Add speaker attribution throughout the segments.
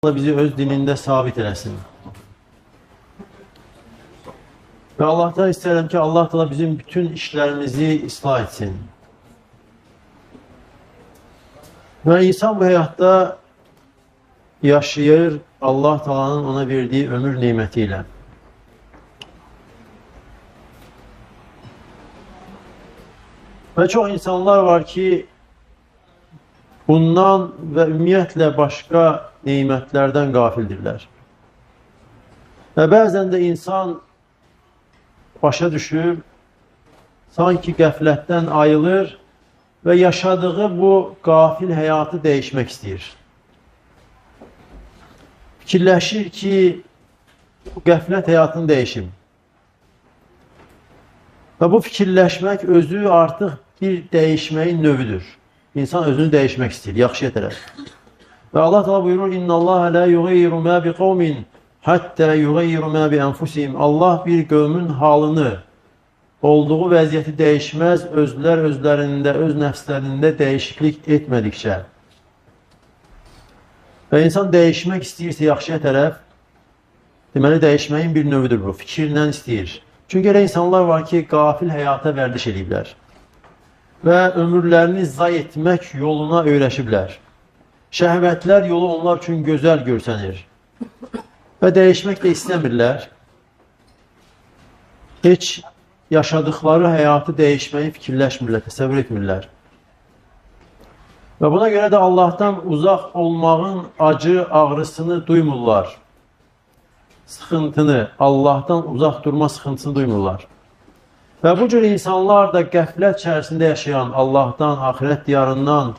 Speaker 1: Allah bizi öz dinində sabit eləsin. Və Allahdan istəyirəm ki, Allah da bizim bütün işlərimizi islah etsin. Və insan bu həyatda yaşayır Allah Taala'nın ona verdiyi ömür neməti ilə. Və çox insanlar var ki, bundan və ümumiyyətlə başqa neymətlərdən qafildirlər. Və bəzən də insan başa düşür, sanki qəflətdən ayılır və yaşadığı bu qafil həyatı dəyişmək istəyir. Fikirləşir ki, bu qəflət həyatını dəyişim. Və bu fikirləşmək özü artıq bir dəyişməyin növüdür. İnsan özünü dəyişmək istəyir, yaxşıya tərəf. Və Allah Teala buyurur: "İnnallaha la yughayyiru ma biqaumin hatta yughayyiru ma bi anfusihim." Allah bir qövmün halını, olduğu vəziyyəti dəyişməz, özlər özlərində, öz nəfslərində dəyişiklik etmədikcə. Və insan dəyişmək istəyirsə yaxşıya tərəf, deməli dəyişməyin bir növüdür bu, fikirlə istəyir. Çünki elə insanlar var ki, qafil həyata vərdiş ediblər və ömürlərini zay etmək yoluna öyrəşiblər. Şəhvətlər yolu onlar üçün gözəl görsənir və dəyişmək də istəmirlər. Heç yaşadıkları həyatı dəyişməyi fikirləşmirlər, təsəvvür etmirlər. Və buna görə də Allahdan uzaq olmağın acı, ağrısını duymurlar. Sıxıntını, Allahdan uzaq durma sıxıntısını duymurlar. Və bu cür insanlar da qəflət içərisində yaşayan, Allahdan, axirət diyarından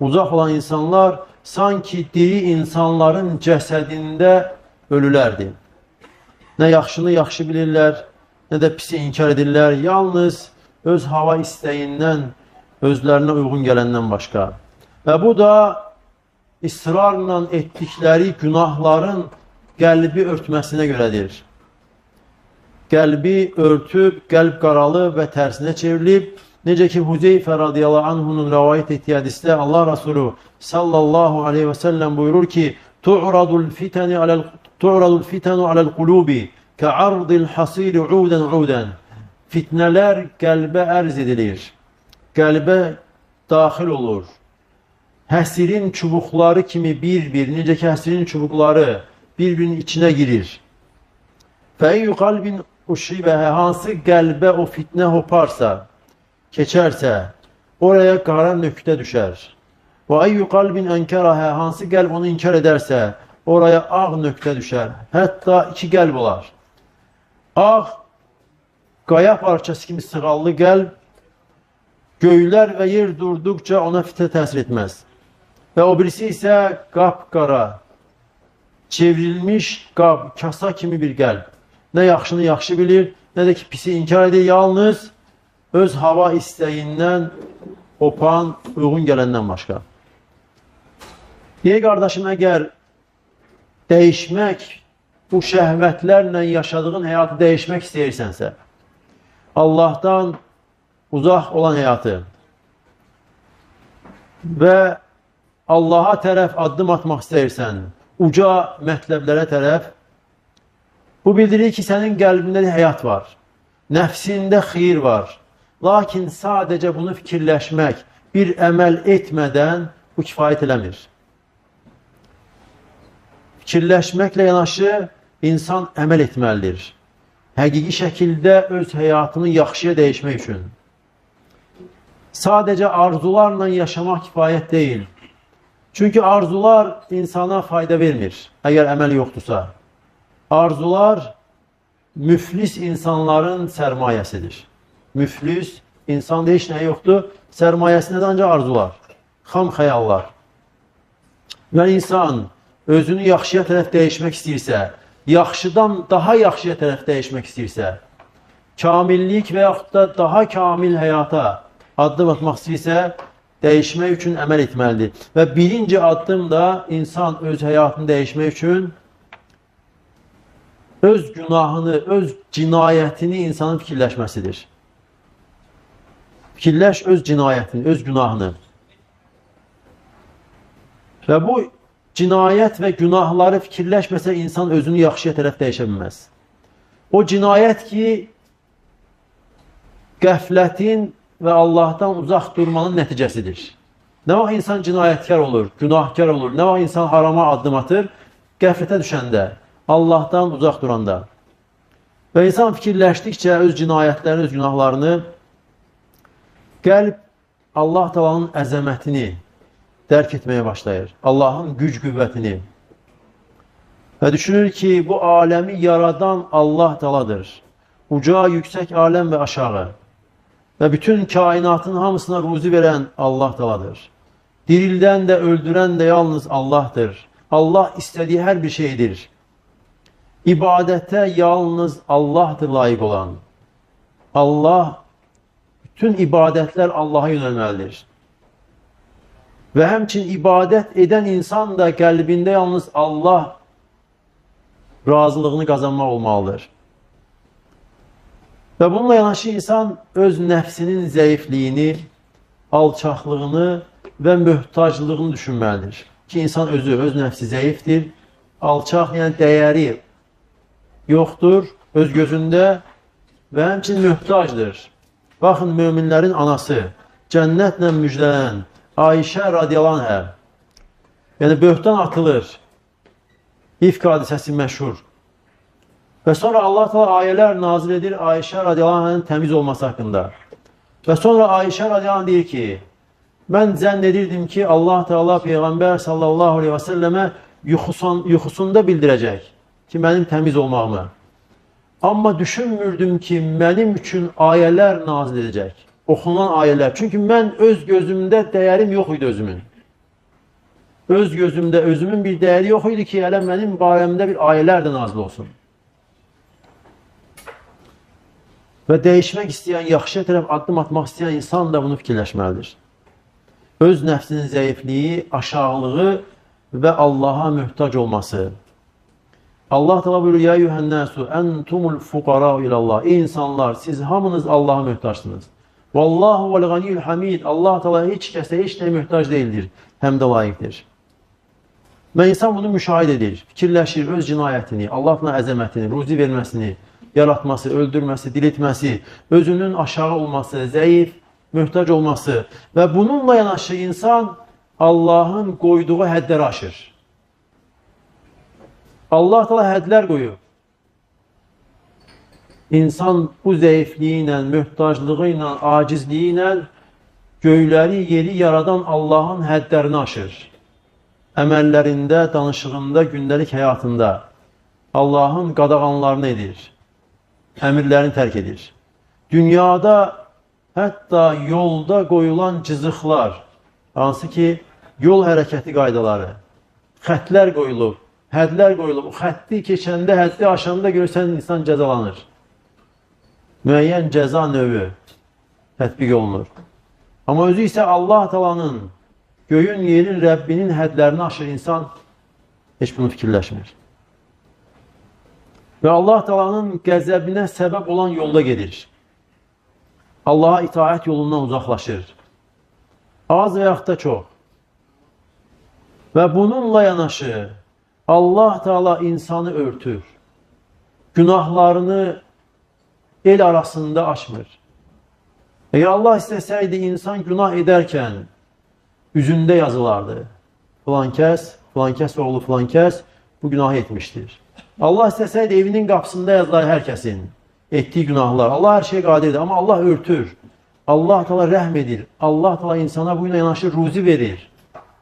Speaker 1: uzaq olan insanlar sanki diri insanların cəsədində ölülərdir. Nə yaxşını yaxşı bilirlər, nə də pisi inkar edirlər. Yalnız öz hava istəyindən, özlərinə uyğun gələndən başqa. Və bu da israrla etdikləri günahların qəlbi örtməsinə görədir. Kalbi örtüp, kalp karalı ve tersine çevrilip, Necə ki Huzeyfe radıyallahu anhunun rivayet ettiği hadiste Allah Resulü sallallahu aleyhi ve sellem buyurur ki Tu'radul fiteni alel tu'radul fitenu alel kulubi ka'ardil hasili uden uden Fitneler kalbe erz edilir. Kalbe dahil olur. Hesirin çubukları kimi bir bir, necə ki hesirin çubukları birbirinin içine girir. Fe eyyü kalbin qalbin uşibəhə hansı qəlbə o fitnə hoparsa, keçərsə, oraya qara nöqtə düşər. Və ayyü qalbin ənkərəhə hansı qəlb onu inkar edərsə, oraya ağ nöqtə düşər. Hətta iki qəlb olar. Ağ, qaya parçası kimi sığallı qəlb, göylər və yer durduqca ona fitnə təsir etməz. Və o birisi isə qapqara, çevrilmiş qab, kasa kimi bir qəlb. Nə yaxşını yaxşı bilir, nə də ki pisi inkar edir. Yalnız öz hava istəyindən opan, uyğun gələndən başqa. Deyək qardaşım, əgər dəyişmək, bu şəhvətlərlə yaşadığın həyatı dəyişmək istəyirsənsə, Allahdan uzaq olan həyatı və Allaha tərəf addım atmaq istəyirsən, uca mətləblərə tərəf, bu bildirir ki, sənin qəlbində həyat var, nəfsində xeyir var. Lakin sadəcə bunu fikirləşmək, bir əməl etmədən bu kifayət eləmir. Fikirləşməklə yanaşı insan əməl etməlidir. Həqiqi şəkildə öz həyatını yaxşıya dəyişmək üçün. Sadəcə arzularla yaşamaq kifayət deyil. Çünki arzular insana fayda vermir, əgər əməl yoxdursa. Arzular müflis insanların sərmayəsidir. Müflis, insanda heç nə yoxdur, sərmayəsində də ancaq arzular, xam xəyallar. Və insan özünü yaxşıya tərəf dəyişmək istəyirsə, yaxşıdan daha yaxşıya tərəf dəyişmək istəyirsə, kamillik və yaxud da daha kamil həyata addım atmaq istəyirsə, dəyişmək üçün əməl etməlidir. Və birinci addım da insan öz həyatını dəyişmək üçün öz günahını, öz cinayətini insanın fikirləşməsidir. Fikirləş öz cinayətini, öz günahını. Və bu cinayət və günahları fikirləşməsə insan özünü yaxşıya tərəf dəyişə bilməz. O cinayət ki, qəflətin və Allahdan uzaq durmanın nəticəsidir. Nə vaxt insan cinayətkar olur, günahkar olur, nə vaxt insan harama addım atır, qəflətə düşəndə, Allahdan uzaq duranda. Və insan fikirləşdikcə öz cinayətlərini, öz günahlarını qəlb Allah talanın əzəmətini dərk etməyə başlayır. Allahın güc qüvvətini. Və düşünür ki, bu aləmi yaradan Allah taladır. Uca, yüksək aləm və aşağı. Və bütün kainatın hamısına ruzi verən Allah taladır. Dirildən də, öldürən də yalnız Allahdır. Allah istədiyi hər bir şeydir. İbadətə yalnız Allahdır layiq olan. Allah, bütün ibadətlər Allaha yönəlməlidir. Və həmçin ibadət edən insan da qəlbində yalnız Allah razılığını qazanmaq olmalıdır. Və bununla yanaşı insan öz nəfsinin zəifliyini, alçaqlığını və möhtaclığını düşünməlidir. Ki, insan özü, öz nəfsi zəifdir, alçaq, yəni dəyəri yoxdur öz gözündə və həmçin möhtacdır. Baxın, möminlərin anası, cənnətlə müjdələn Ayşə radiyalan hə. Yəni, böhtan atılır. İfk hadisəsi məşhur. Və sonra Allah Teala ayələr nazil edir Ayşə radiyallahu təmiz olması haqqında. Və sonra Ayşə radiyallahu deyir ki, mən zənn edirdim ki, Allah Teala Peyğəmbər sallallahu aleyhi və səlləmə yuxusun, yuxusunda bildirəcək ki, mənim təmiz olmağımı. Amma düşünmürdüm ki, mənim üçün ayələr nazil edəcək. Oxunan ayələr. Çünki mən öz gözümdə dəyərim yox idi özümün. Öz gözümdə özümün bir dəyəri yox idi ki, hələ mənim barəmdə bir ayələr də nazil olsun. Və dəyişmək istəyən, yaxşıya tərəf addım atmaq istəyən insan da bunu fikirləşməlidir. Öz nəfsinin zəifliyi, aşağılığı və Allaha möhtac olması. Allah təala buyurur: "Ya yuhannasu entumul fuqara ilallah." Ey insanlar, siz hamınız Allaha möhtacsınız. Vallahu vel ganiyyul hamid. Allah təala heç kəsə heç nəyə möhtac deyildir, həm də layiqdir. Və insan bunu müşahidə edir, fikirləşir öz cinayətini, Allahın əzəmətini, ruzi verməsini, yaratması, öldürməsi, diriltməsi, özünün aşağı olması, zəif, möhtac olması və bununla yanaşı insan Allahın qoyduğu hədləri aşır. Allah da hədlər qoyub. İnsan bu zəifliyi ilə, möhtaclığı ilə, acizliyi ilə göyləri, yeri yaradan Allahın hədlərini aşır. Əməllərində, danışığında, gündəlik həyatında Allahın qadağanlarını edir əmirlərini tərk edir. Dünyada hətta yolda qoyulan cızıqlar, hansı ki, yol hərəkəti qaydaları, xətlər qoyulub, hədlər qoyulub. O xətti keçəndə, həddi aşanda görsən insan cəzalanır. Müəyyən cəza növü tətbiq olunur. Amma özü isə Allah talanın, göyün, yerin, Rəbbinin hədlərini aşır insan heç bunu fikirləşmir. Və Allah talanın qəzəbinə səbəb olan yolda gedir. Allaha itaət yolundan uzaqlaşır. Az və yaxud da çox. Və bununla yanaşı Allah Taala insanı örtür. Günahlarını el arasında açmır. Əgər Allah istəsəydi insan günah edərkən üzündə yazılardı. Filan kəs, filan kəs oğlu filan kəs bu günahı etmişdir. Allah istəsəydi evinin qapısında yazılar hər kəsin etdiyi günahlar. Allah hər şeyə qadirdir, amma Allah örtür. Allah təala rəhm edir. Allah təala insana bu ilə yanaşı ruzi verir.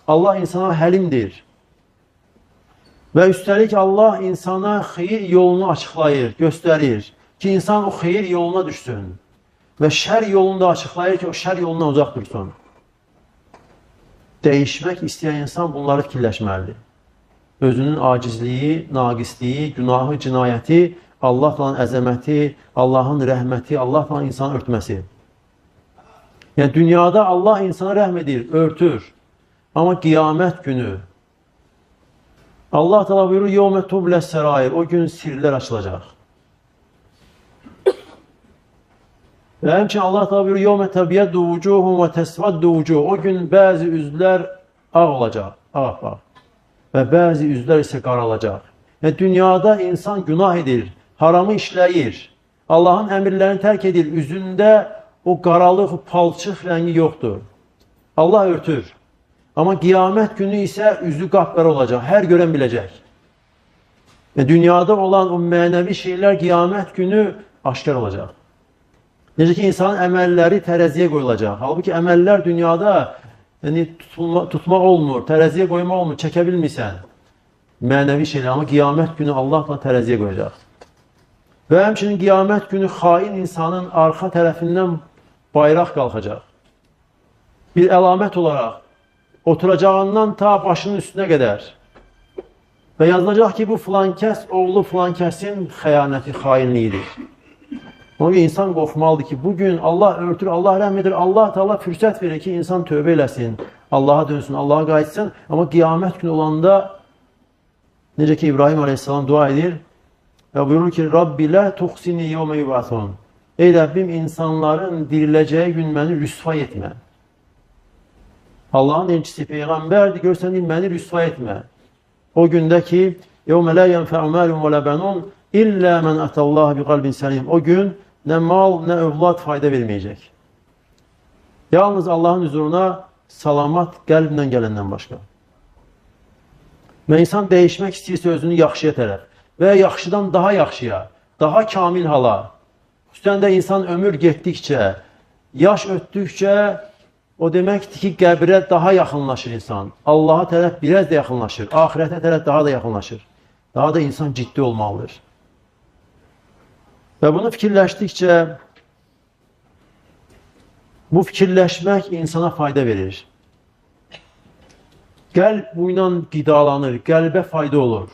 Speaker 1: Allah insana həlimdir. Və üstəlik Allah insana xeyir yolunu açıqlayır, göstərir ki, insan o xeyir yoluna düşsün. Və şər yolunu da açıqlayır ki, o şər yolundan uzaq dursun. Dəyişmək istəyən insan bunları fikirləşməlidir özünün acizliyi, naqisliyi, günahı, cinayəti, Allahla əzəməti, Allahın rəhməti, Allahla insanı örtməsi. Yəni, dünyada Allah insana rəhm edir, örtür. Amma qiyamət günü Allah təala buyurur: "Yevme tubles serair." O gün sirlər açılacaq. Və həmçinin Allah təala buyurur: "Yevme tabyaddu vucuhum və tesvaddu vucuh." O gün bəzi üzlər ağ olacaq, ağ-ağ. və bəzi üzlər isə qaralacaq. Yəni, dünyada insan günah edir, haramı işləyir, Allahın əmirlərini tərk edir, üzündə o qaralıq, palçıq rəngi yoxdur. Allah örtür. Amma qiyamət günü isə üzü qapqara olacaq, hər görən biləcək. Və dünyada olan o mənəvi şeylər qiyamət günü aşkar olacaq. Necə ki, insanın əməlləri tərəziyə qoyulacaq. Halbuki əməllər dünyada yəni, tutulma, tutmaq olmur, tərəziyə qoymaq olmur, çəkə bilmirsən. Mənəvi şeylər, amma qiyamət günü Allah da tərəziyə qoyacaq. Və həmçinin qiyamət günü xain insanın arxa tərəfindən bayraq qalxacaq. Bir əlamət olaraq oturacağından ta başının üstünə qədər və yazılacaq ki, bu filankəs oğlu filankəsin xəyanəti, xainliyidir. Onun üçün insan qorxmalıdır ki, bugün Allah örtür, Allah rəhm edir, Allah Taala fürsət verir ki, insan tövbə eləsin, Allaha dönsün, Allaha qayıtsın. Amma qiyamət günü olanda necə ki İbrahim əleyhissalam dua edir və buyurur ki, Rabbi la tuxsini yevme yubasun. Ey Rəbbim, insanların diriləcəyi gün məni rüsva etmə. Allahın elçisi peyğəmbərdir, görsən məni rüsva etmə. O gündə ki, yevme la yenfa'u malun və la banun illə men atallaha bi qalbin səlim. O gün nə mal, nə övlad fayda verməyəcək. Yalnız Allahın huzuruna salamat qəlblə gələndən başqa. Və insan dəyişmək istəyirsə özünü yaxşıya tərəf və yaxşıdan daha yaxşıya, daha kamil hala. Xüsusən də insan ömür getdikcə, yaş ötdükcə o deməkdir ki, qəbrə daha yaxınlaşır insan. Allaha tərəf biraz da yaxınlaşır, ahirətə tərəf daha da yaxınlaşır. Daha da insan ciddi olmalıdır. Və bunu fikirləşdikcə bu fikirləşmək insana fayda verir. Qəlb bu ilə qidalanır, qəlbə fayda olur.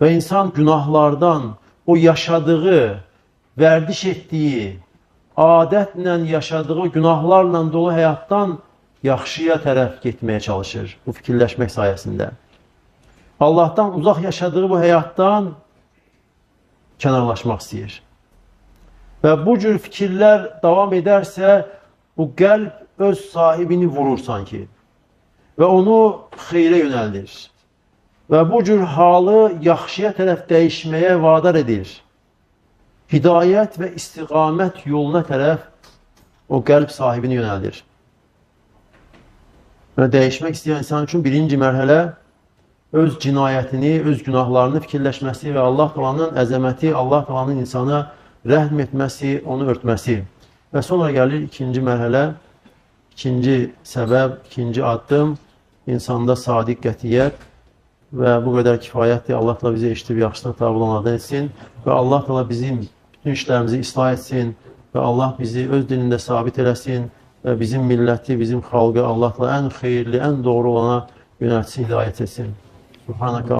Speaker 1: Və insan günahlardan, o yaşadığı, vərdiş etdiyi, adətlə yaşadığı günahlarla dolu həyatdan yaxşıya tərəf getməyə çalışır bu fikirləşmək sayəsində. Allahdan uzaq yaşadığı bu həyatdan kənarlaşmaq istəyir. Və bu cür fikirlər davam edərsə, bu qəlb öz sahibini vurur sanki və onu xeyrə yönəldir. Və bu cür halı yaxşıya tərəf dəyişməyə vadar edir. Hidayət və istiqamət yoluna tərəf o qəlb sahibini yönəldir. Və dəyişmək istəyən insan üçün birinci mərhələ öz cinayətini, öz günahlarını fikirləşməsi və Allah talanın əzəməti, Allah talanın insana rəhm etməsi, onu örtməsi. Və sonra gəlir ikinci mərhələ, ikinci səbəb, ikinci addım, insanda sadiq qətiyyət və bu qədər kifayətdir. Allah da bizi eşitib yaxşısına tabi olanlardan etsin və Allah da bizim bütün işlərimizi islah etsin və Allah bizi öz dilində sabit eləsin və bizim milləti, bizim xalqı Allah da ən xeyirli, ən doğru olana yönətsin, hidayət etsin. Subhanaka